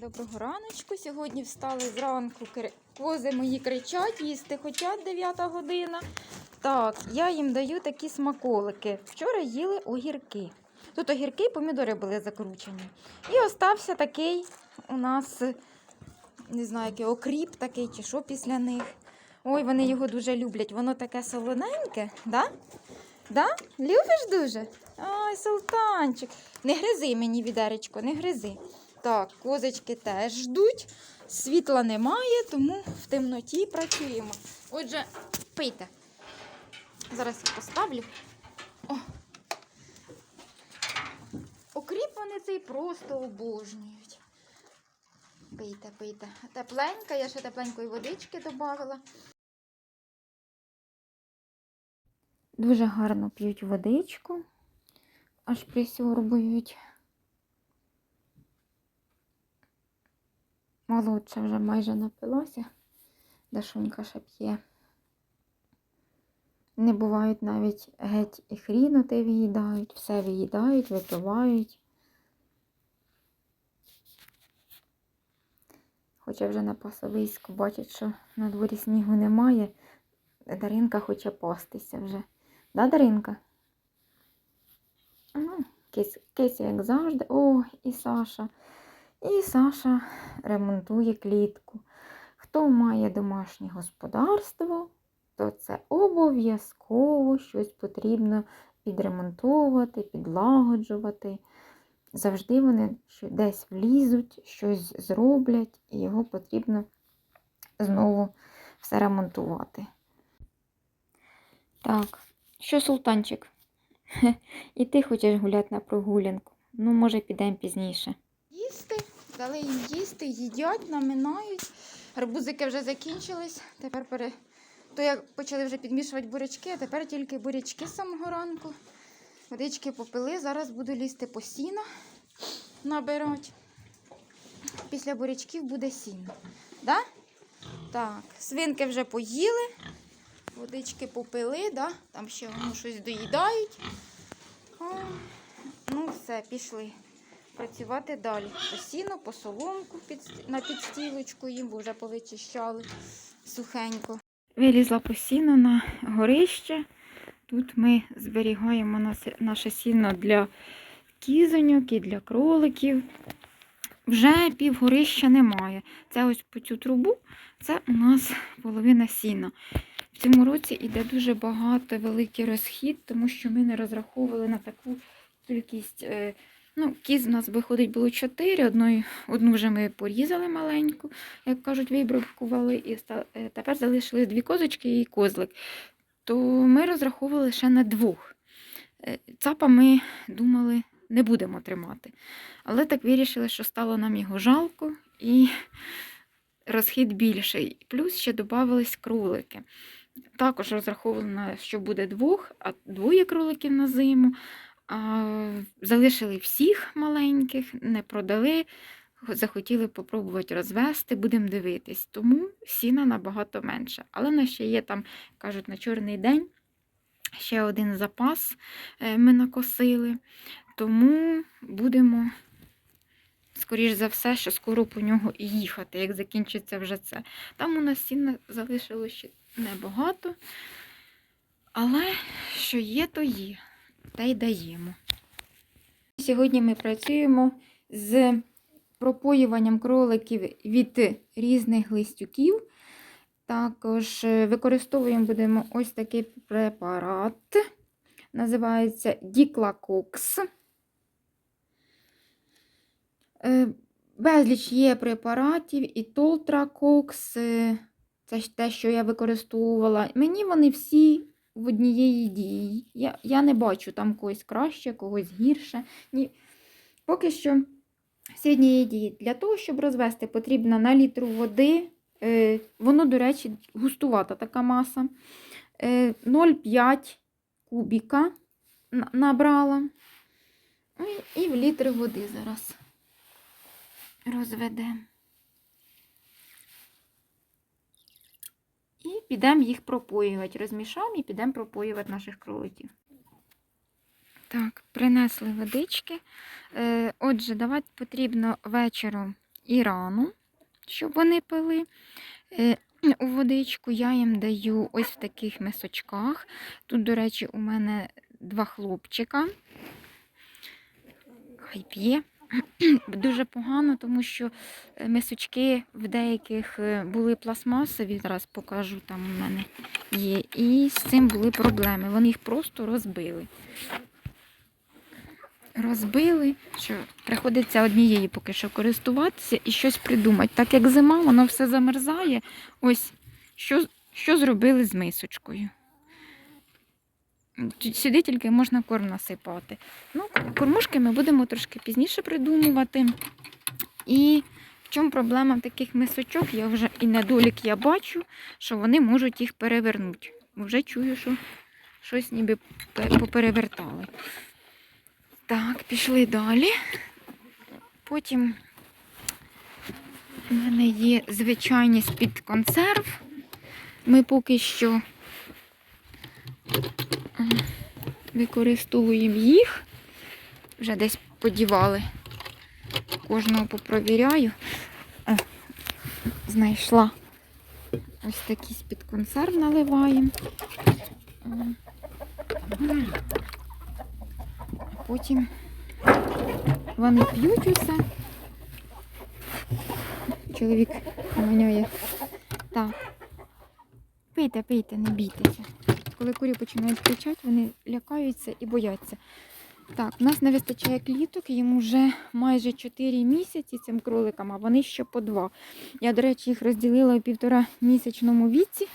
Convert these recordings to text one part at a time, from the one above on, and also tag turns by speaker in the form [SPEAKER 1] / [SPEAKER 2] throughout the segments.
[SPEAKER 1] Доброго раночку. Сьогодні встали зранку. Кози мої кричать, їсти хочуть 9 година. Так, я їм даю такі смаколики. Вчора їли огірки. Тут огірки і помідори були закручені. І остався такий у нас, не знаю, який окріп такий чи що після них. Ой, вони його дуже люблять. Воно таке солоненьке, да? Да? Любиш дуже? Ой, султанчик. Не гризи мені, відеречко, не гризи. Так, козочки теж ждуть. Світла немає, тому в темноті працюємо. Отже, пийте. Зараз я поставлю. О. Окріп вони цей просто обожнюють. Пийте, пийте. Тепленька, я ще тепленької водички додавала. Дуже гарно п'ють водичку, аж присьорбують. Молодша вже майже напилася, Дашунька ще п'є. Не бувають навіть геть і хріну те виїдають, все виїдають, випивають. Хоча вже на пасовиську бачать, що на дворі снігу немає, Даринка хоче пастися вже. Да, Даринка? Ну, кись, кись, як завжди. О, і Саша. І Саша ремонтує клітку. Хто має домашнє господарство, то це обов'язково щось потрібно підремонтувати, підлагоджувати. Завжди вони десь влізуть, щось зроблять, і його потрібно знову все ремонтувати. Так, що, султанчик? І ти хочеш гуляти на прогулянку? Ну, може, підемо пізніше. Їсти, дали їм їсти, їдять, наминають. Арбузики вже закінчились. Тепер пере... То як почали вже підмішувати бурячки, а тепер тільки бурячки з самого ранку. Водички попили, зараз буду лізти по сіно набирати. Після бурячків буде сіно. Да? Так, свинки вже поїли, водички попили, да? там ще воно щось доїдають. О, ну все, пішли працювати далі. По сіну, по під, на підстілочку їм, вже повичищали сухенько. Вилізла по сіну на горище. Тут ми зберігаємо наше сіно для кізоньок і для кроликів. Вже півгорища немає. Це ось по цю трубу, це у нас половина сіна. В цьому році йде дуже багато великий розхід, тому що ми не розраховували на таку кількість. Ну, кіз у нас виходить було чотири. Одну, одну вже ми порізали маленьку, як кажуть, вибракували, і е, тепер залишили дві козочки і козлик. То ми розраховували лише на двох. Е, Цапа ми думали, не будемо тримати. Але так вирішили, що стало нам його жалко і розхід більший. Плюс ще додавались кролики. Також розраховували, на що буде двох, а двоє кроликів на зиму. Залишили всіх маленьких, не продали, захотіли попробувати розвести, будемо дивитись. Тому сіна набагато менше. Але в ще є там, кажуть, на чорний день ще один запас е, ми накосили. Тому будемо, скоріш за все, що скоро по нього їхати, як закінчиться вже це. Там у нас сіна залишилося ще небагато. Але що є, то є та й даємо. Сьогодні ми працюємо з пропоюванням кроликів від різних листюків. Також е, використовуємо будемо ось такий препарат. Називається Діклакокс. Е, Безліч є препаратів і Толтракокс. е, Це те, що я використовувала. Мені вони всі в однієї дії. Я, я не бачу там когось краще, когось гірше. Ні. Поки що всі однієї дії. Для того, щоб розвести, потрібно на літру води. Е, воно, до речі, густувата така маса. Е, 0,5 кубіка набрала. Ну, і в літр води зараз розведемо. Підемо їх пропоювати. Розмішаємо і підемо пропоювати наших кроликів. Так, принесли водички. Е, отже, давати потрібно вечором і рану, щоб вони пили. Е, У водичку я їм даю ось в таких мисочках. Тут, до речі, у мене два хлопчика. Хай п'є. Дуже погано, тому що е, мисочки в деяких е, були пластмасові, зараз покажу, там у мене є. І з цим були проблеми. Вони їх просто розбили. Розбили, що приходиться однією поки що користуватися і щось придумати. Так як зима, воно все замерзає. Ось що, що зробили з мисочкою. Сюди тільки можна корм насипати. Ну, кормушки ми будемо трошки пізніше придумувати. І в чому проблема таких мисочок? Я вже і недолік я бачу, що вони можуть їх перевернути. Вже чую, що щось ніби поперевертали. Так, пішли далі. Потім у мене є звичайні з-під консерв. Ми поки що використовуємо їх. Вже десь подівали. Кожного попровіряю. О, знайшла. Ось такі з-під консерв наливаємо. Потім вони п'ють усе. Чоловік ганяє. Так. Пийте, пийте, не бійтеся. Коли курі починають кричати, вони лякаються і бояться. Так, у нас не вистачає кліток, йому вже майже 4 місяці цим кроликам, а вони ще по 2. Я, до речі, їх розділила у півтора місячному віці.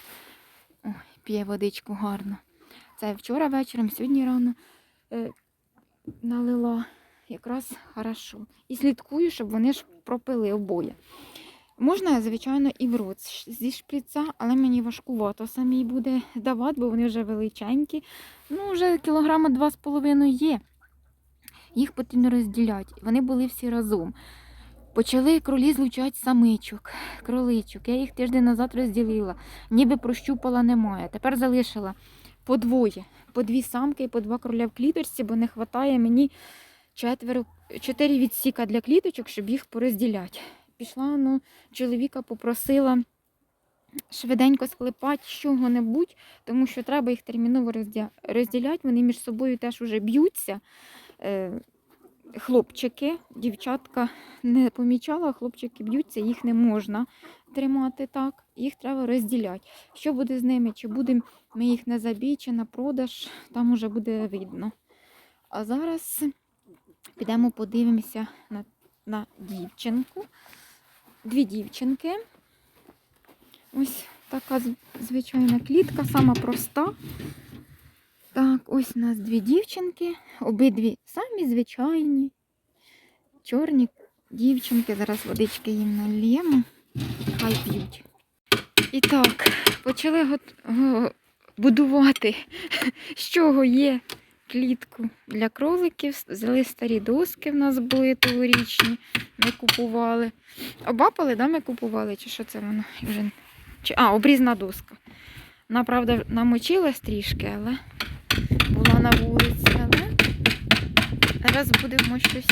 [SPEAKER 1] Ой, п'є водичку гарно. Це вчора вечором, сьогодні рано е, налила якраз хорошо. І слідкую, щоб вони ж пропили обоє. Можна, звичайно, і в рот зі шприца, але мені важкувато самій буде давати, бо вони вже величенькі. Ну, вже кілограма два з половиною є. Їх потрібно розділяти. Вони були всі разом. Почали кролі злучати самичок, кроличок. Я їх тиждень назад розділила. Ніби прощупала немає. Тепер залишила по двоє, по дві самки і по два кроля в кліточці, бо не вистачає мені четверо, чотири відсіка для кліточок, щоб їх порозділяти. Пішла, ну, чоловіка попросила швиденько склепати з чого-небудь, тому що треба їх терміново розділяти. Вони між собою теж уже б'ються. Е, Хлопчики, дівчатка не помічала, хлопчики б'ються, їх не можна тримати так, їх треба розділяти. Що буде з ними? Чи будемо ми їх на забій, чи на продаж, там уже буде видно. А зараз підемо подивимося на, на дівчинку. Дві дівчинки. Ось така звичайна клітка, сама проста. Так, ось у нас дві дівчинки, обидві самі звичайні, чорні дівчинки. Зараз водички їм нальємо, хай п'ють. І так, почали будувати, з чого є клітку для кроликів. Взяли старі доски в нас були тогорічні, ми купували. Обапали, да, ми купували, чи що це воно? А, обрізна доска. Вона, правда, намочилась трішки, але була на вулиці, але зараз будемо щось.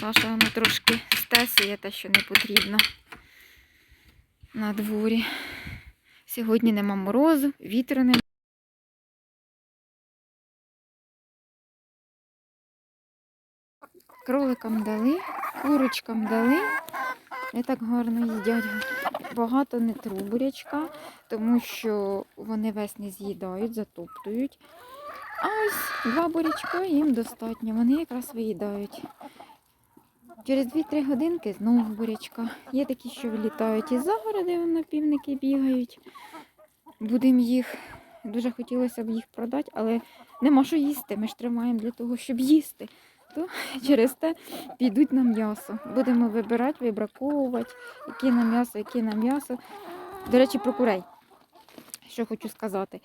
[SPEAKER 1] Саша вона трошки стесує те, що не потрібно на дворі. Сьогодні нема морозу, вітру нема. Кроликам дали, курочкам дали. Не так гарно їдять. Багато не тру бурячка, тому що вони весь не з'їдають, затоптують. А ось два бурячка їм достатньо, вони якраз виїдають. Через 2-3 годинки знову бурячка. Є такі, що вилітають із загороди, на півники бігають. Будемо їх. Дуже хотілося б їх продати, але нема що їсти. Ми ж тримаємо для того, щоб їсти. То через те підуть на м'ясо. Будемо вибирати, вибраковувати, яке на м'ясо, яке на м'ясо. До речі, про курей. Що хочу сказати.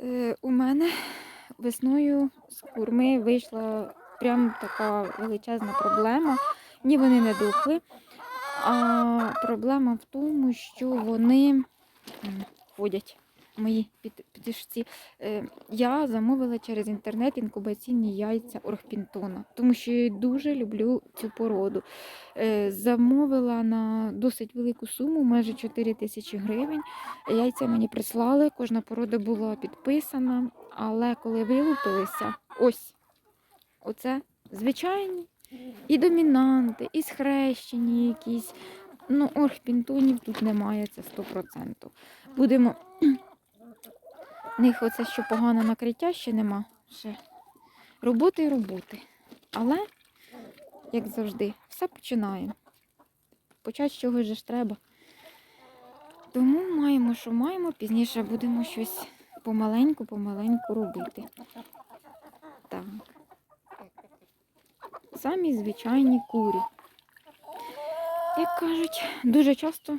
[SPEAKER 1] Е, у мене весною з курми вийшла прям така величезна проблема. Ні, вони не дохли. А проблема в тому, що вони ходять. Мої під- підписці, е, я замовила через інтернет інкубаційні яйця Оргпінтона, тому що я дуже люблю цю породу. Е, Замовила на досить велику суму, майже 4 тисячі гривень. Яйця мені прислали, кожна порода була підписана, але коли вилупилися, ось оце звичайні і домінанти, і схрещені якісь. Ну, оргпінтонів тут немає, це 100%. Будемо. В них оце що погане накриття ще нема. Ще роботи і роботи. Але, як завжди, все починаємо. Почати з чогось ж треба. Тому маємо, що маємо, пізніше будемо щось помаленьку, помаленьку робити. Так. Самі звичайні курі. Як кажуть, дуже часто